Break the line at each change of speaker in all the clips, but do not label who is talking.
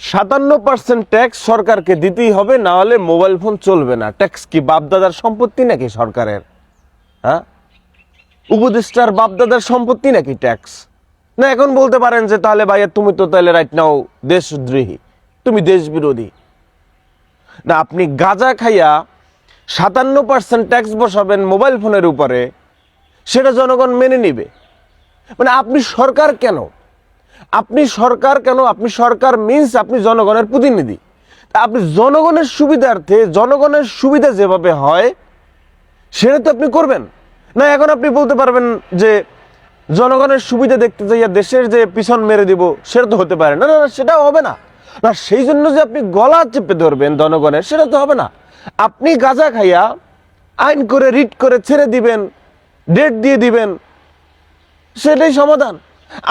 সাতান্ন percent tax সরকারকে দিতেই হবে, না হলে মোবাইল ফোন চলবে না। ট্যাক্স কি বাপদাদার সম্পত্তি নাকি সরকারের? হ্যাঁ? উপদেষ্টার বাপদাদার সম্পত্তি নাকি ট্যাক্স না, এখন বলতে পারেন যে তাহলে ভাইয়া তুমি তো তাহলে রাইট নাও দেশদ্রোহী, তুমি দেশ বিরোধী না, আপনি গাঁজা খাইয়া সাতান্ন পার্সেন্ট ট্যাক্স বসাবেন মোবাইল ফোনের উপরে, সেটা জনগণ মেনে নিবে। মানে আপনি সরকার কেন? আপনি সরকার কেন? আপনি সরকার মিন্স আপনি জনগণের প্রতিনিধি। আপনি জনগণের সুবিধার্থে, জনগণের সুবিধা যেভাবে হয়, সেটা তো আপনি করবেন। না, এখন আপনি বলতে পারবেন যে জনগণের সুবিধা দেখতে যাইয়া দেশের যে পিছন মেরে দিব, সেটা তো হতে পারে না না, সেটাও হবে না। না, সেই জন্য যে আপনি গলা চেপে ধরবেন জনগণের, সেটা তো হবে না। আপনি গাঁজা খাইয়া আইন করে, রিট করে ছেড়ে দিবেন, ডেট দিয়ে দিবেন, সেটাই সমাধান।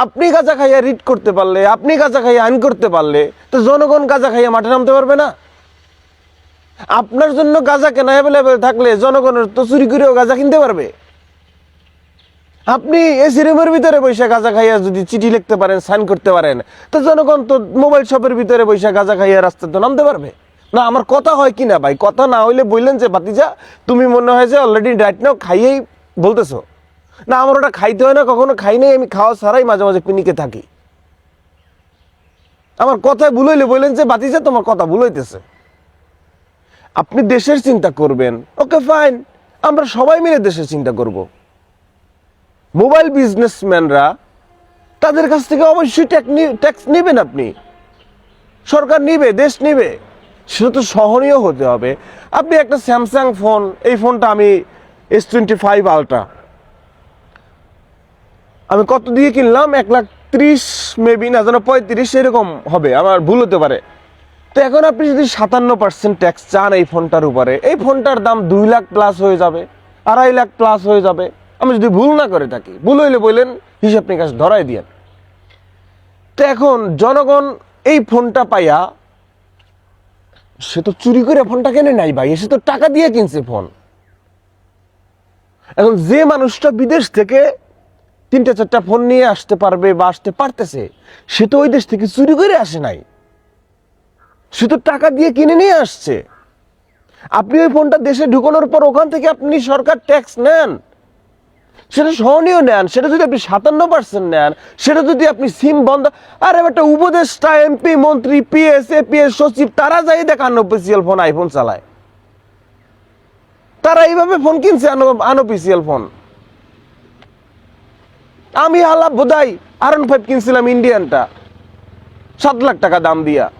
আপনি গাঁজা খাইয়া রিট করতে পারলে, আপনি গাঁজা খাইয়া আইন করতে পারলে, তো জনগণ গাঁজা খাইয়া মাঠে নামতে পারবে না? আপনার জন্য গাঁজা কেনা অ্যাভেলেবেল থাকলে জনগণের তো চুরি করেও গাঁজা কিনতে পারবে। আপনি এসি রুমের ভিতরে বৈশা গাঁজা খাইয়া যদি চিঠি লিখতে পারেন সাইন করতে পারেন, তো জনগণ তো মোবাইল শপের ভিতরে বৈশা গাঁজা খাইয়া রাস্তায় তো নামতে পারবে। না, আমার কথা হয় কি না ভাই? কথা না হইলে বললেন যে বাতিজা তুমি মনে হয় যে অলরেডি রাইট নাও খাইয়েই বলতেছো। না, আমার ওটা খাইতে হয় না, কখনো খাই নাই, আমি খাওয়া ছাড়াই মাঝে মাঝে পিনিকে থাকি। আমার কথায় ভুল বললেন যে, বাতিজা, তোমার কথা ভুল আপনি দেশের চিন্তা করবেন। ওকে ফাইন আমরা সবাই মিলে দেশের চিন্তা করব। মোবাইল বিজনেসম্যানরা তাদের কাছ থেকে অবশ্যই ট্যাক্স নেবেন আপনি। সরকার নিবে, দেশ নিবে। সেটা তো সহনীয় হতে হবে। আপনি একটা স্যামসাং ফোন এই ফোনটা আমি এস টোয়েন্টি ফাইভ আলট্রা আমি কত দিয়ে কিনলাম? এক লাখ ত্রিশ মেবি না, যেন পঁয়ত্রিশ, এরকম হবে। আমার ভুল হতে পারে। তো এখন আপনি যদি সাতান্ন পার্সেন্ট ট্যাক্স চান এই ফোনটার উপরে, এই ফোনটার দাম দুই লাখ প্লাস হয়ে যাবে, আড়াই লাখ প্লাস হয়ে যাবে। আমি যদি ভুল না করে থাকি, ভুল হইলে বললেন, হিসাব নিকাশ ধরাই দিয়েন। তো এখন জনগণ এই ফোনটা পাইয়া, সে তো চুরি করে ফোনটা কেনে নাই ভাই সে তো টাকা দিয়ে কিনছে ফোন। এখন যে মানুষটা বিদেশ থেকে তিনটা চারটা ফোন নিয়ে আসতে পারবে বা আসতে পারতেছে, সে তো ওই দেশ থেকে চুরি করে আসে নাই। সে তো টাকা দিয়ে কিনে নিয়ে আসছে। আপনি ওই ফোনটা দেশে ঢুকানোর পর ওখান থেকে আপনি সরকার ট্যাক্স নেন। সেটা সহনীয় নেন, সেটা যদি আপনি সাতান্ন পার্সেন্ট নেন, সেটা যদি আপনি সিম বন্ধ, আরে একটা উপদেষ্টা, এমপি, মন্ত্রী, পিএস, এপিএস, সচিব, তারা যাই দেখ আনঅফিসিয়াল ফোন আইফোন চালায়। তারা এইভাবে ফোন কিনছে আনঅফিসিয়াল ফোন। আমি আলাপ বোধাই আর ফাইভ কিনছিলাম ইন্ডিয়ানটা সাত লাখ টাকা দাম দিয়া।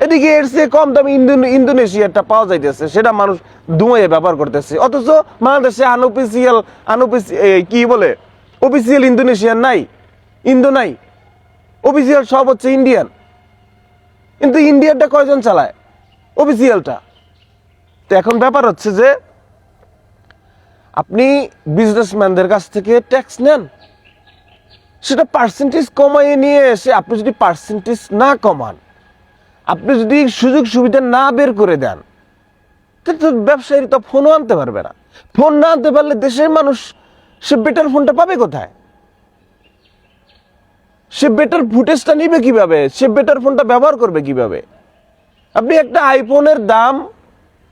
এদিকে এর চেয়ে কম দামে ইন্দো- ইন্দোনেশিয়ারটা পাওয়া যাইতেছে, সেটা মানুষ দুমাইয়ে ব্যবহার করতেছে। অথচ বাংলাদেশে আনঅফিসিয়াল আনঅফিসি কি বলে? অফিসিয়াল ইন্দোনেশিয়ান নাই, ইন্দো নাই। অফিসিয়াল সব হচ্ছে ইন্ডিয়ান কিন্তু ইন্ডিয়ানটা কয়জন চালায়? অফিসিয়ালটা তো এখন ব্যাপার হচ্ছে যে, আপনি বিজনেসম্যানদের কাছ থেকে ট্যাক্স নেন। সেটা পার্সেন্টেজ কমাইয়ে নিয়ে এসে আপনি যদি পার্সেন্টেজ না কমান, আপনি যদি সুযোগ সুবিধা না বের করে দেন তাহলে তো ব্যবসায়ী তো ফোনও আনতে পারবে না। ফোন না আনতে পারলে দেশের মানুষ, সে বেটার ফোনটা পাবে কোথায়? সে বেটার ফুটেজটা নিবে কীভাবে? সে বেটার ফোনটা ব্যবহার করবে কীভাবে? আপনি একটা আইফোনের দাম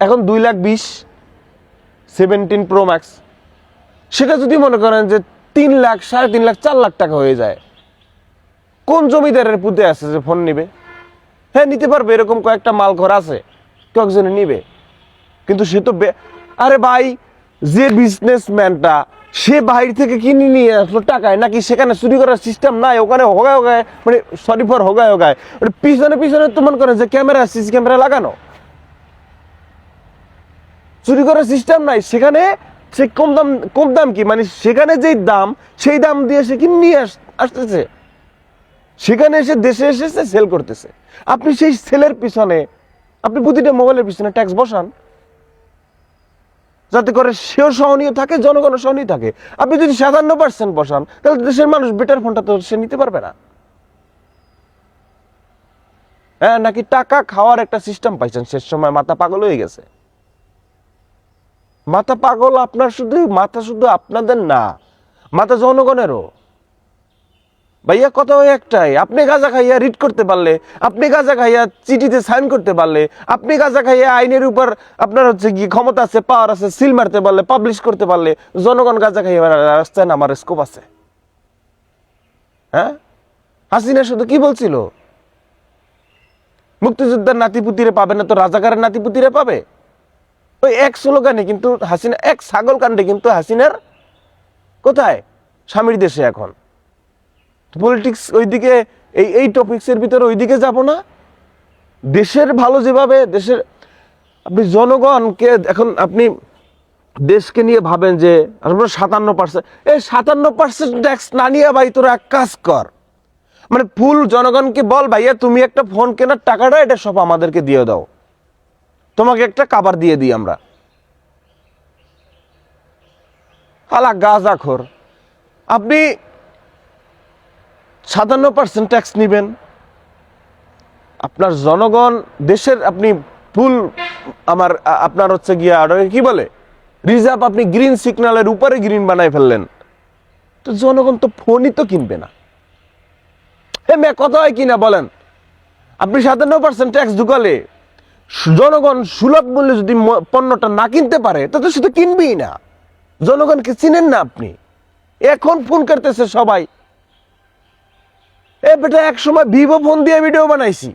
এখন দুই লাখ বিশ সেভেন্টিন প্রো ম্যাক্স সেটা যদি মনে করেন যে তিন লাখ, সাড়ে তিন লাখ, চার লাখ টাকা হয়ে যায়। কোন জমিদারের পুঁতে আছে যে ফোন নিবে? হ্যাঁ নিতে পারবে, এরকম কয়েকটা মাল ঘর আছে, কয়েকজনে নিবে। কিন্তু সে তো আরে ভাই, যে বিজনেসম্যানটা সে বাইরে থেকে কিনে নিয়ে আসলো টাকায়, নাকি সেখানে চুরি করার সিস্টেম নাই, ওখানে হোগায় হোগায় মানে সরি ফর হোগায় হোগায়। ওটা পিছনে পিছনে তো মনে করেন যে ক্যামেরা, সিসি ক্যামেরা লাগানো। চুরি করার সিস্টেম নাই, সেখানে সে কম দাম কম দাম কি? মানে সেখানে যেই দাম, সেই দাম দিয়ে সে কিনে আসতেছে? সেখানে এসে দেশে এসেছে সেল করতেছে। আপনি সেই সেলের পিছনে, আপনি প্রতিটা মোবাইলের পিছনে ট্যাক্স বসান। যাতে করে সেও সহনীয় থাকে, জনগণও সহনীয় থাকে। আপনি যদি সাতান্ন পার্সেন্ট বসান, তাহলে দেশের মানুষ বেটার ফোনটা তো সে নিতে পারবে না। হ্যাঁ নাকি টাকা খাওয়ার একটা সিস্টেম পাইছেন? শেষ সময় মাথা পাগল হয়ে গেছে। মাথা পাগল আপনার শুধু, মাথা শুধু আপনাদের না, মাথা জনগণেরও। ভাইয়া, কথা ওই একটাই, আপনি গাঁজা খাইয়া রিড করতে পারলে, আপনি গাঁজা খাইয়া চিঠিতে সাইন করতে পারলে, আপনি গাঁজা খাইয়া আইনের উপর আপনার হচ্ছে কি ক্ষমতা আছে পাওয়ার আছে সিল মারতে পারলে পাবলিশ করতে পারলে, জনগণ গাঁজা খাইয়া রাস্তায় নামার স্কোপ আছে। হ্যাঁ? হাসিনা শুধু কি বলছিল? মুক্তিযোদ্ধার নাতিপুতিরে পাবে না তো রাজাকারের নাতিপুতিরে পাবে? ওই এক স্লোগানে কিন্তু হাসিনা, এক ছাগল কাণ্ডে কিন্তু হাসিনার কোথায়? স্বামীর দেশে এখন। পলিটিক্স ওইদিকে, এই এই টপিক্সের ভিতরে ওইদিকে যাব না। দেশের ভালো যেভাবে, দেশের, আপনি জনগণকে এখন আপনি দেশকে নিয়ে ভাবেন যে সাতান্ন পার্সেন্ট এই সাতান্ন পার্সেন্ট ট্যাক্স না নিয়ে ভাই তোরা এক কাজ কর। মানে ফুল জনগণকে বল ভাইয়া, তুমি একটা ফোন কেনার টাকাটা এটা সব আমাদেরকে দিয়ে দাও। তোমাকে একটা কাবার দিয়ে দিই আমরা। আলা গাজাখোর আপনি সাতান্ন পার্সেন্ট ট্যাক্স নেবেন। আপনার জনগণ, দেশের আপনি ফুল, আমার আপনার হচ্ছে গিয়া কি বলে? রিজার্ভ আপনি গ্রিন সিগন্যালের উপরে গ্রিন বানাই ফেললেন। তো জনগণ তো ফোনই তো কিনবে না। হে মে কত হয় কিনা বলেন? আপনি সাতান্ন পার্সেন্ট ট্যাক্স ঢুকালে জনগণ সুলভ মূল্যে যদি পণ্যটা না কিনতে পারে তা তো শুধু কিনবেই না। জনগণকে চিনেন না আপনি। এখন ফোন করতেছে সবাই। এ বেটা এক সময় ভিভো ফোন দিয়ে ভিডিও বানাইছি।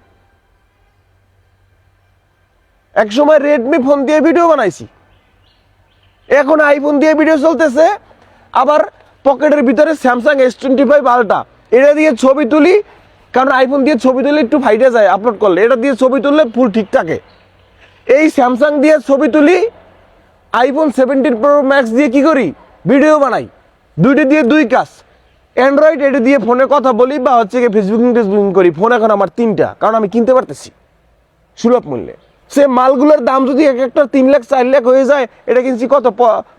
এক সময় রেডমি ফোন দিয়ে ভিডিও বানাইছি। এখন আইফোন দিয়ে ভিডিও চলতেছে, আবার পকেটের ভিতরে স্যামসাং এস টোয়েন্টি ফাইভ আলটা এটা দিয়ে ছবি তুলি কারণ আইফোন দিয়ে ছবি তুললে একটু ফাইটে যায় আপলোড করলে। এটা দিয়ে ছবি তুললে ফুল ঠিক থাকে। এই স্যামসাং দিয়ে ছবি তুলি আইফোন সেভেন্টিন প্রো ম্যাক্স দিয়ে কি করি? ভিডিও বানাই। দুইটা দিয়ে দুই কাজ। অ্যান্ড্রয়েড এটা দিয়ে ফোনে কথা বলি বা হচ্ছে গিয়ে ফেসবুকিং টেসবুকিং করি। ফোন এখন আমার তিনটা, কারণ আমি কিনতে পারতেছি। সুলভ মূল্যে। সে মালগুলোর দাম যদি এক একটা তিন লাখ, চার লাখ হয়ে যায়, এটা কিনছি কত?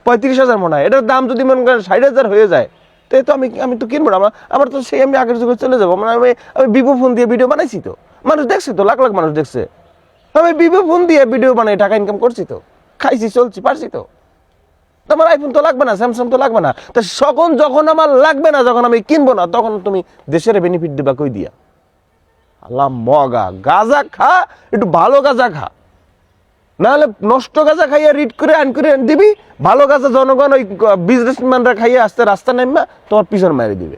পঁয়ত্রিশ হাজার মনে হয়। এটার দাম যদি মনে করেন ষাট হাজার হয়ে যায় তো তো আমি আমি তো কিনবো না। আমার তো সেই আমি আগের যুগে চলে যাব। মানে আমি আমি ভিভো ফোন দিয়ে ভিডিও বানাইছি তো। মানুষ দেখছে তো, লাখ লাখ মানুষ দেখছে। আমি ভিভো ফোন দিয়ে ভিডিও বানাই, টাকা ইনকাম করছি তো। খাইছি, চলছি, পারছি তো। তো আমার আইফোন তো লাগবে না স্যামসাং তো লাগবে না। তা তখন যখন আমার লাগবে না, যখন আমি কিনবো না, তখন তুমি দেশের বেনিফিট দেবা কই দিয়া? আল্লাহ মগা, গাজা খা, একটু ভালো গাজা খা। নাহলে নষ্ট গাছা খাইয়া রিড করে আন করে দিবি। ভালো গাছা জনগণ ওই বিজনেসম্যানরা খাইয়া আসতে রাস্তা নেমা তোমার পিছন মারি দিবে।